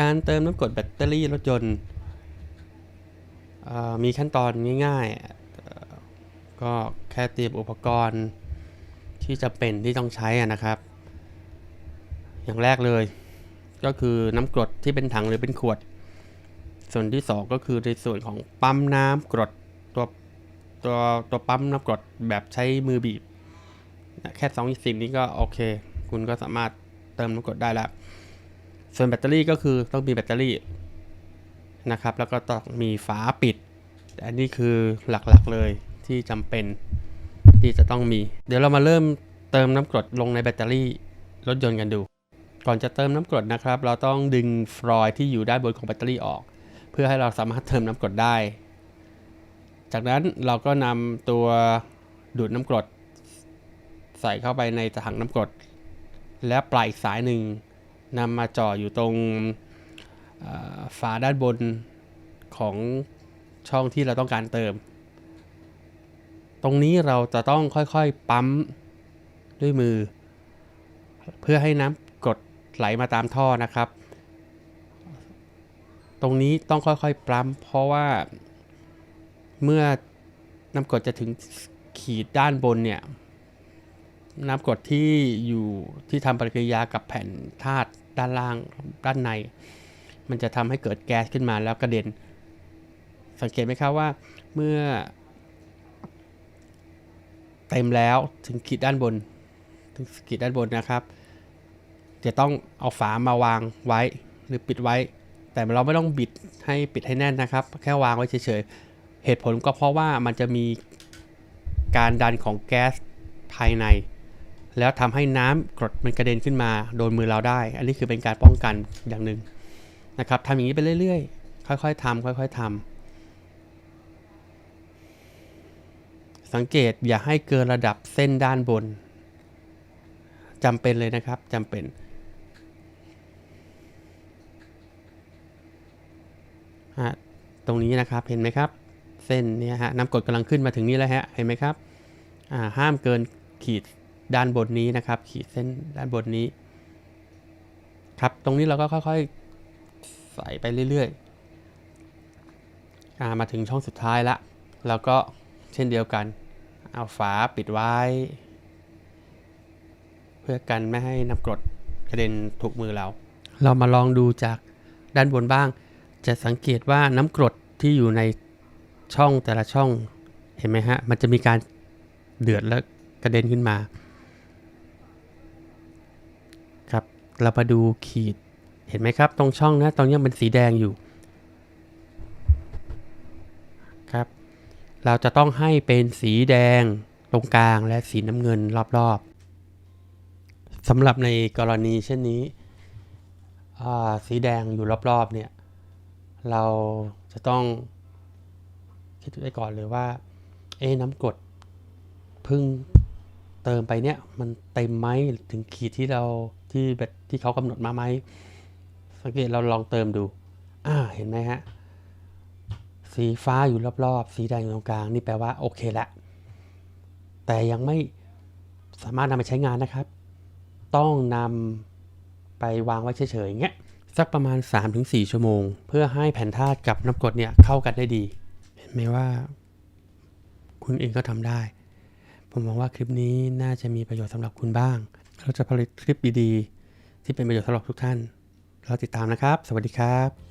การเติมน้ำกรดแบตเตอรี่รถยนต์มีขั้นตอนง่ายๆ ก็แค่เตรียมอุปกรณ์ที่จะเป็นที่ต้องใช้นะครับ อย่างแรกเลย ก็คือน้ำกรดที่เป็นถังหรือเป็นขวด ส่วนที่สองก็คือในส่วนของปั๊มน้ำกรดตัวตัวตัวปั๊มน้ำกรดแบบใช้มือบีบ แค่สองสิ่งนี้ก็โอเค คุณก็สามารถเติมน้ำกรดได้แล้ว ส่วนแบตเตอรี่ก็คือต้องมีแบตเตอรี่นะครับ แล้วก็ต้องมีฝาปิดแต่อันนี้คือหลักๆเลยที่จำเป็นที่จะต้องมี เดี๋ยวเรามาเริ่มเติมน้ำกรดลงในแบตเตอรี่รถยนต์กันดู ก่อนจะเติมน้ำกรดนะครับ เราต้องดึงฟลอยที่อยู่ด้านบนของแบตเตอรี่ออก เพื่อให้เราสามารถเติมน้ำกรดได้ จากนั้นเราก็นำตัวดูดน้ำกรด ใส่เข้าไปในถังน้ำกรด และปลายอีกสายหนึ่ง นำมาจ่ออยู่ตรงฝาด้านบนของช่องที่เราต้องการเติม ตรงนี้เราจะต้องค่อยๆปั๊มด้วยมือ เพื่อให้น้ำกดไหลมาตามท่อนะครับ ตรงนี้ต้องค่อยๆปั๊มเพราะว่าเมื่อน้ำกดจะถึงขีดด้านบนเนี่ย น้ำกรดที่อยู่ที่ทำปฏิกิริยากับแผ่นธาตุด้านล่างด้านใน มันจะทำให้เกิดแก๊สขึ้นมาแล้วกระเด็น สังเกตไหมครับว่าเมื่อ เต็มแล้วถึงขีดด้านบน ถึงขีดด้านบนนะครับ จะต้องเอาฝามาวางไว้หรือปิดไว้ แต่เราไม่ต้องบิดให้ปิดให้แน่นนะครับ แค่วางไว้เฉยๆเหตุผลก็เพราะว่ามันจะมีการดันของแก๊สภายใน แล้วทำให้น้ำกรดมันกระเด็นขึ้นมาโดนมือเราได้ อันนี้คือเป็นการป้องกันอย่างหนึ่งนะครับทำอย่างนี้ไปเรื่อยๆ ค่อยๆทำค่อย ๆทำสังเกตอย่าให้เกินระดับเส้นด้านบนจำเป็นเลยนะครับจำเป็นฮะตรงนี้นะครับเห็นไหมครับเส้นเนี่ยฮะน้ำกรดกำลังขึ้นมาถึงนี่แล้วฮะเห็นไหมครับอ่าห้ามเกินขีด ด้านบนนี้นะครับ ขีดเส้นด้านบนนี้ ครับ ตรงนี้เราก็ค่อยๆ ใส่ไปเรื่อยๆมาถึงช่องสุดท้ายละแล้วก็เช่นเดียวกัน เอาฝาปิดไว้ เพื่อกันไม่ให้น้ำกรดกระเด็นถูกมือเรา เรามาลองดูจากด้านบนบ้าง จะสังเกตว่าน้ำกรดที่อยู่ในช่องแต่ละช่องเห็นไหมฮะ มันจะมีการเดือดแล้วกระเด็นขึ้นมา ครับ เรามาดูขีด เห็นไหมครับ ตรงช่องนะตรงนี้มันสีแดงอยู่ ครับ เราจะต้องให้เป็นสีแดงตรงกลางและสีน้ำเงินรอบๆสำหรับในกรณีเช่นนี้ สีแดงอยู่รอบๆเนี่ย เราจะต้องคิดไว้ก่อนเลยว่า เอ๊น้ำกรดพิ่ง เติมไปเนี่ยมันเต็มไหมถึงขีดที่เราที่แบบที่เขากำหนดมาไหมสังเกตเราลองเติมดูอ่าเห็นไหมฮะสีฟ้าอยู่รอบๆ สีแดงอยู่ตรงกลางนี่แปลว่าโอเคละแต่ยังไม่สามารถนำไปใช้งานนะครับ ต้องนำไปวางไว้เฉยๆอย่างเงี้ยสักประมาณ 3-4 ชั่วโมง เพื่อให้แผ่นธาตุกับน้ำกรดเนี่ยเข้ากันได้ดี เห็นไหมว่า คุณเองก็ทำได้ ผมหวังว่าคลิปนี้น่าจะมีประโยชน์สำหรับคุณบ้าง เราจะผลิตคลิปดีๆ ที่เป็นประโยชน์สำหรับทุกท่าน เราติดตามนะครับ สวัสดีครับ